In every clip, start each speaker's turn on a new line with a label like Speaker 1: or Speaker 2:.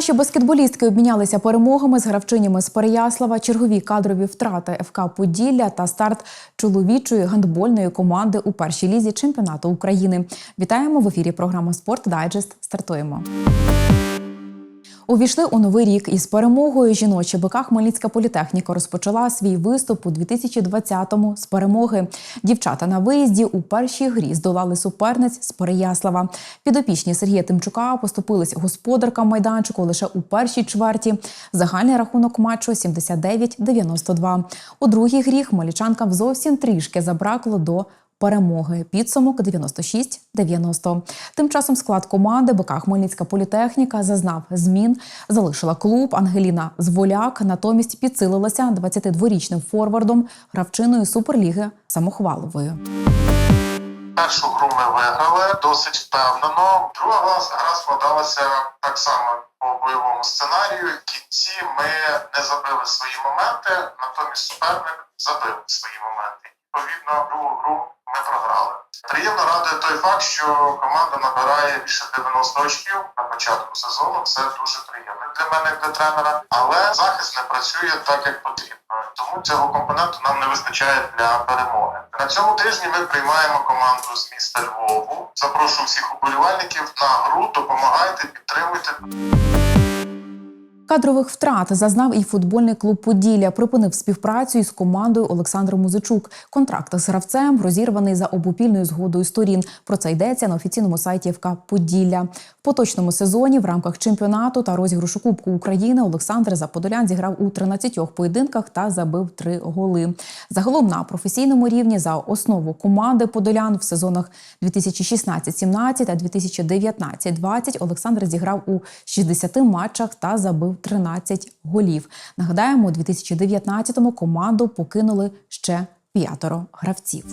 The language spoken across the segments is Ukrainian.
Speaker 1: Наші баскетболістки обмінялися перемогами з гравчинями з Переяслава, чергові кадрові втрати ФК Поділля та старт чоловічої гандбольної команди у першій лізі чемпіонату України. Вітаємо в ефірі. Програма Спорт Дайджест. Стартуємо. Увійшли у новий рік із перемогою жіноча БК Хмельницька політехніка розпочала свій виступ у 2020-му з перемоги. Дівчата на виїзді у першій грі здолали суперниць з Переяслава. Підопічні Сергія Тимчука поступились господаркам майданчику лише у першій чверті. Загальний рахунок матчу 79-92. У другій грі хмельничанкам зовсім трішки забракло до перемоги. Підсумок 96-90. Тим часом склад команди БК Хмельницька політехніка зазнав змін. Залишила клуб Ангеліна Зволяк. Натомість підсилилася 22-річним форвардом гравчиною суперліги Самохваловою.
Speaker 2: Першу гру ми виграли досить впевнено. Друга гра складалася так само по бойовому сценарію. В кінці ми не забили свої моменти, натомість суперник забив свої моменти. Відповідно, другу гру ми програли. Приємно радує той факт, що команда набирає більше 90 очків на початку сезону. Це дуже приємно для мене, як для тренера. Але захист не працює так, як потрібно. Тому цього компоненту нам не вистачає для перемоги. На цьому тижні ми приймаємо команду з міста Львову. Запрошую всіх уболівальників на гру. Допомагайте, підтримуйте.
Speaker 1: Кадрових втрат зазнав і футбольний клуб Поділля. Припинив співпрацю із командою Олександр Музичук. Контракт з гравцем розірваний за обопільною згодою сторін. Про це йдеться на офіційному сайті ФК Поділля. В поточному сезоні в рамках чемпіонату та розіграшу Кубку України Олександр за Подолян зіграв у 13 поєдинках та забив три голи. Загалом на професійному рівні за основу команди Подолян в сезонах 2016-17 та 2019-20 Олександр зіграв у 60 матчах та забив 13 голів. Нагадаємо, у 2019-му команду покинули ще п'ятеро гравців.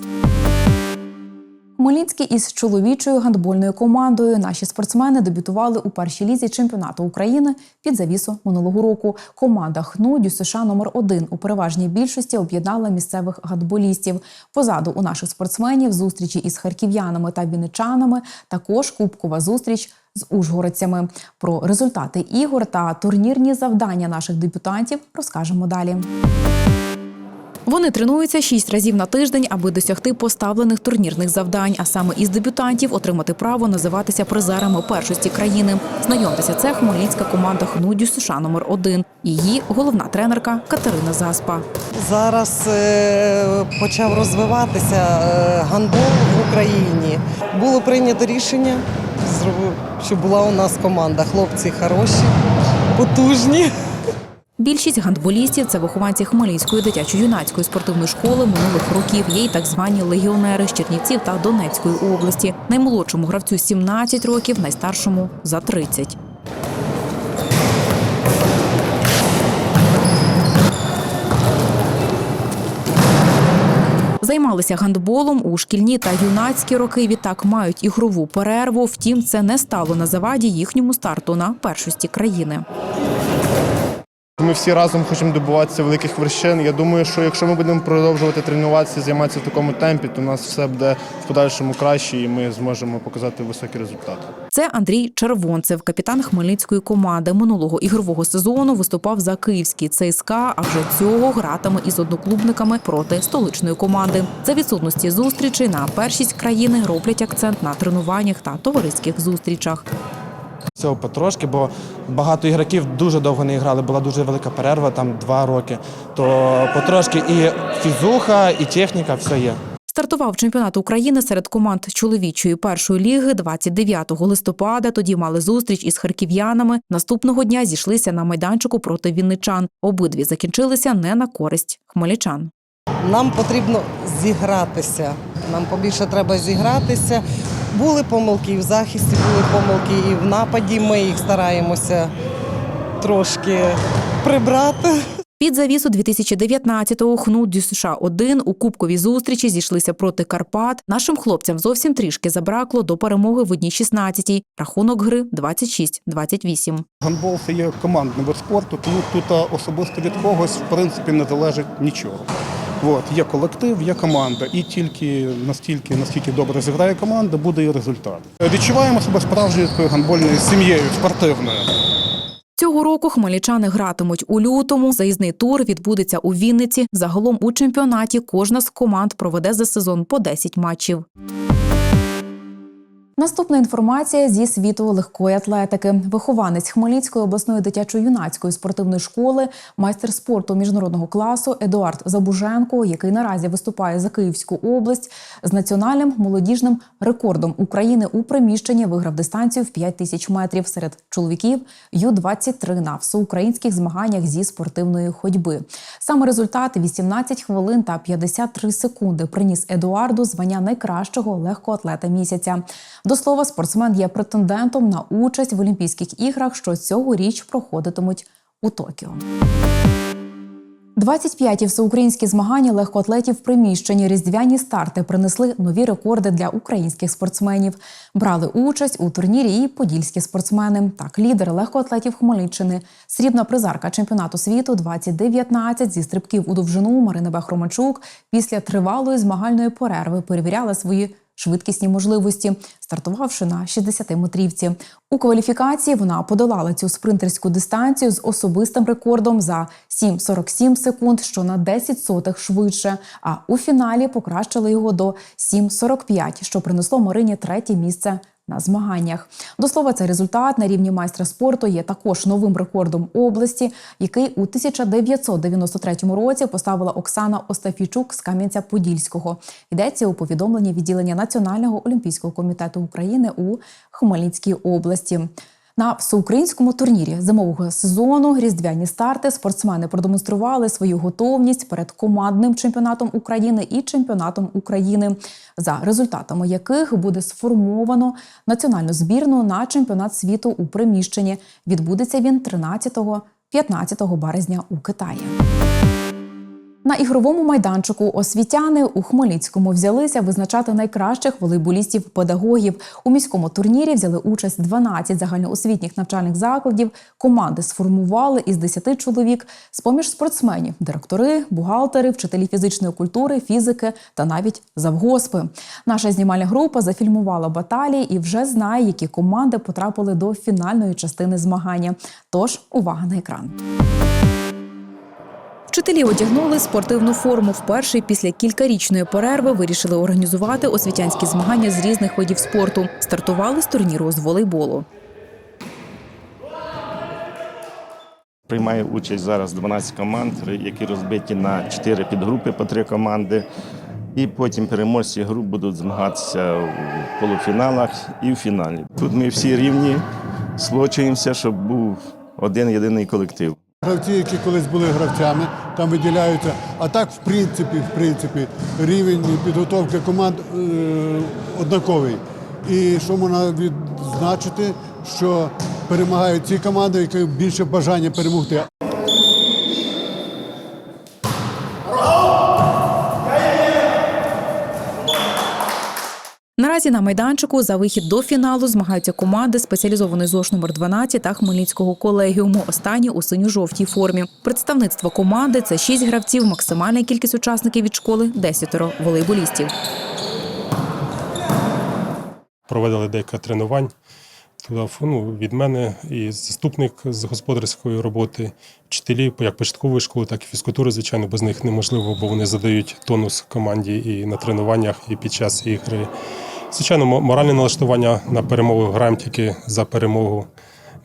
Speaker 1: Хмельницький із чоловічою гандбольною командою наші спортсмени дебютували у першій лізі чемпіонату України під завісу минулого року. Команда ХНУ ДЮСШ номер 1 у переважній більшості об'єднала місцевих гандболістів. Позаду у наших спортсменів зустрічі із харків'янами та вінничанами, також кубкова зустріч з ужгородцями. Про результати ігор та турнірні завдання наших дебютантів розкажемо далі. Вони тренуються шість разів на тиждень, аби досягти поставлених турнірних завдань, а саме із дебютантів отримати право називатися призерами першості країни. Знайомтеся, це хмельницька команда ХНУДЮ США номер 1 Її головна тренерка Катерина Заспа.
Speaker 3: Зараз е, почав розвиватися е, гандбол в Україні. Було прийнято рішення, зробив, щоб була у нас команда. Хлопці хороші, потужні.
Speaker 1: Більшість гандболістів це вихованці Хмельницької дитячо-юнацької спортивної школи минулих років. Є й так звані легіонери з Чернівців та Донецької області. Наймолодшому гравцю 17 років, найстаршому за 30. Займалися гандболом у шкільні та юнацькі роки. Відтак мають ігрову перерву. Втім, це не стало на заваді їхньому старту на першості країни.
Speaker 4: Ми всі разом хочемо добуватися великих вершин. Я думаю, що якщо ми будемо продовжувати тренуватися, займатися в такому темпі, то у нас все буде в подальшому краще, і ми зможемо показати високі результати.
Speaker 1: Це Андрій Червонцев, капітан хмельницької команди. Минулого ігрового сезону виступав за київський ЦСКА, а вже цього гратиме із одноклубниками проти столичної команди. За відсутності зустрічей на першість країни роблять акцент на тренуваннях та товариських зустрічах.
Speaker 5: Цього потрошки, бо багато ігроків дуже довго не грали, була дуже велика перерва, там два роки. То потрошки і фізуха, і техніка, все є.
Speaker 1: Стартував чемпіонат України серед команд чоловічої першої ліги 29 листопада. Тоді мали зустріч із харків'янами. Наступного дня зійшлися на майданчику проти вінничан. Обидві закінчилися не на користь хмельничан.
Speaker 3: Нам потрібно зігратися. Нам побільше треба зігратися. Були помилки і в захисті, були помилки і в нападі. Ми їх стараємося трошки прибрати.
Speaker 1: Під завісу 2019-го ХНУ ДЮСШ 1 у кубковій зустрічі зійшлися проти Карпат. Нашим хлопцям зовсім трішки забракло до перемоги в одній 16-й. Рахунок гри 26-28.
Speaker 6: Гандбол це є командний вид спорту, тому тут особисто від когось в принципі не залежить нічого. От, є колектив, є команда, і тільки настільки, настільки добре зіграє команда, буде і результат. Відчуваємо себе справжньою такою гандбольною сім'єю спортивною.
Speaker 1: Цього року хмельничани гратимуть у лютому. Заїзний тур відбудеться у Вінниці. Загалом у чемпіонаті кожна з команд проведе за сезон по 10 матчів. Наступна інформація зі світу легкої атлетики. Вихованець Хмельницької обласної дитячо-юнацької спортивної школи, майстер спорту міжнародного класу Едуард Забуженко, який наразі виступає за Київську область, з національним молодіжним рекордом України у приміщенні виграв дистанцію в 5 тисяч метрів серед чоловіків Ю-23 на всеукраїнських змаганнях зі спортивної ходьби. Саме результат 18 хвилин та 53 секунди приніс Едуарду звання найкращого легкоатлета місяця. До слова, спортсмен є претендентом на участь в Олімпійських іграх, що цьогоріч проходитимуть у Токіо. 25-ті всеукраїнські змагання легкоатлетів в приміщенні різдвяні старти принесли нові рекорди для українських спортсменів. Брали участь у турнірі і подільські спортсмени. Так, лідер легкоатлетів Хмельниччини, срібна призарка чемпіонату світу 2019 зі стрибків у довжину Марина Бахромачук після тривалої змагальної перерви перевіряла свої швидкісні можливості, стартувавши на 60-метрівці. У кваліфікації вона подолала цю спринтерську дистанцію з особистим рекордом за 7,47 секунд, що на 10 сотих швидше. А у фіналі покращили його до 7,45, що принесло Марині третє місце на змаганнях. До слова, цей результат на рівні майстра спорту є також новим рекордом області, який у 1993 році поставила Оксана Остафійчук з Кам'янця-Подільського. Йдеться у повідомленні відділення Національного олімпійського комітету України у Хмельницькій області. На всеукраїнському турнірі зимового сезону різдвяні старти спортсмени продемонстрували свою готовність перед командним чемпіонатом України і чемпіонатом України, за результатами яких буде сформовано національну збірну на чемпіонат світу у приміщенні. Відбудеться він 13-15 березня у Китаї. На ігровому майданчику освітяни у Хмельницькому взялися визначати найкращих волейболістів-педагогів. У міському турнірі взяли участь 12 загальноосвітніх навчальних закладів. Команди сформували із 10 чоловік з поміж спортсменів, директори, бухгалтери, вчителі фізичної культури, фізики та навіть завгоспи. Наша знімальна група зафільмувала баталії і вже знає, які команди потрапили до фінальної частини змагання. Тож увага на екран. Вчителі одягнули спортивну форму. Вперше після кількарічної перерви вирішили організувати освітянські змагання з різних видів спорту. Стартували з турніру з волейболу.
Speaker 7: Приймає участь зараз 12 команд, які розбиті на 4 підгрупи по 3 команди. І потім переможці груп будуть змагатися в полуфіналах і в фіналі. Тут ми всі рівні, слочуємося, щоб був один єдиний колектив.
Speaker 8: Гравці, які колись були гравцями, там виділяються. А так, в принципі, в принципі, рівень підготовки команд е, однаковий. І що можна відзначити, що перемагають ті команди, які більше бажання перемогти.
Speaker 1: Наразі на майданчику за вихід до фіналу змагаються команди спеціалізованої ЗОШ номер 12 та Хмельницького колегіуму. Останні у синьо-жовтій формі. Представництво команди це 6 гравців. Максимальна кількість учасників від школи 10 волейболістів.
Speaker 9: проводили декілька тренувань. Ну, від мене і заступник з господарської роботи, вчителі як початкової школи, так і фізкультури, звичайно, без них неможливо, бо вони задають тонус команді і на тренуваннях, і під час ігри. Звичайно, моральне налаштування на перемогу граємо тільки за перемогу.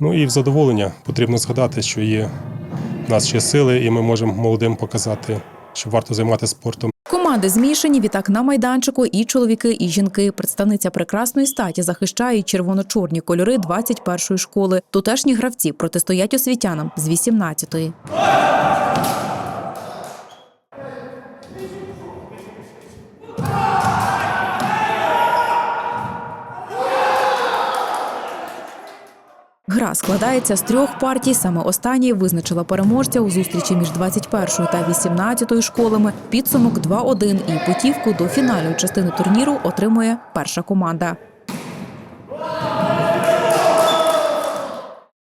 Speaker 9: Ну і в задоволення потрібно згадати, що є в нас ще сили, і ми можемо молодим показати, що варто займатися спортом.
Speaker 1: Команди змішані. Відтак на майданчику і чоловіки, і жінки. Представниця прекрасної статі захищає червоно-чорні кольори 21-ї школи. Тутешні гравці протистоять освітянам з 18-ї. Гра складається з трьох партій. Саме останньої визначила переможця у зустрічі між 21 та 18 школами. Підсумок 2-1 і путівку до фінальної частини турніру отримує перша команда.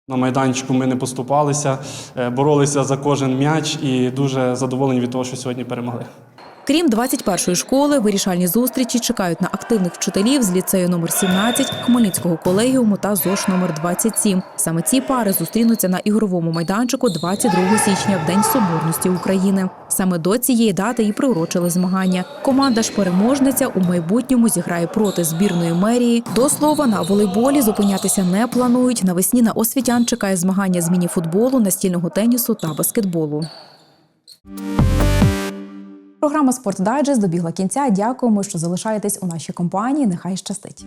Speaker 10: На майданчику ми не поступалися, е, боролися за кожен м'яч і дуже задоволені від того, що сьогодні перемогли.
Speaker 1: Крім 21-ї школи, вирішальні зустрічі чекають на активних вчителів з ліцею номер 17, Хмельницького колегіуму та ЗОШ номер 27. Саме ці пари зустрінуться на ігровому майданчику 22 січня в День Соборності України. Саме до цієї дати і приурочили змагання. Команда ж переможниця у майбутньому зіграє проти збірної мерії. До слова, на волейболі зупинятися не планують. Навесні на освітян чекає змагання з міні-футболу, настільного тенісу та баскетболу. Програма Спорт Дайджест добігла кінця. Дякуємо, що залишаєтесь у нашій компанії. Нехай щастить.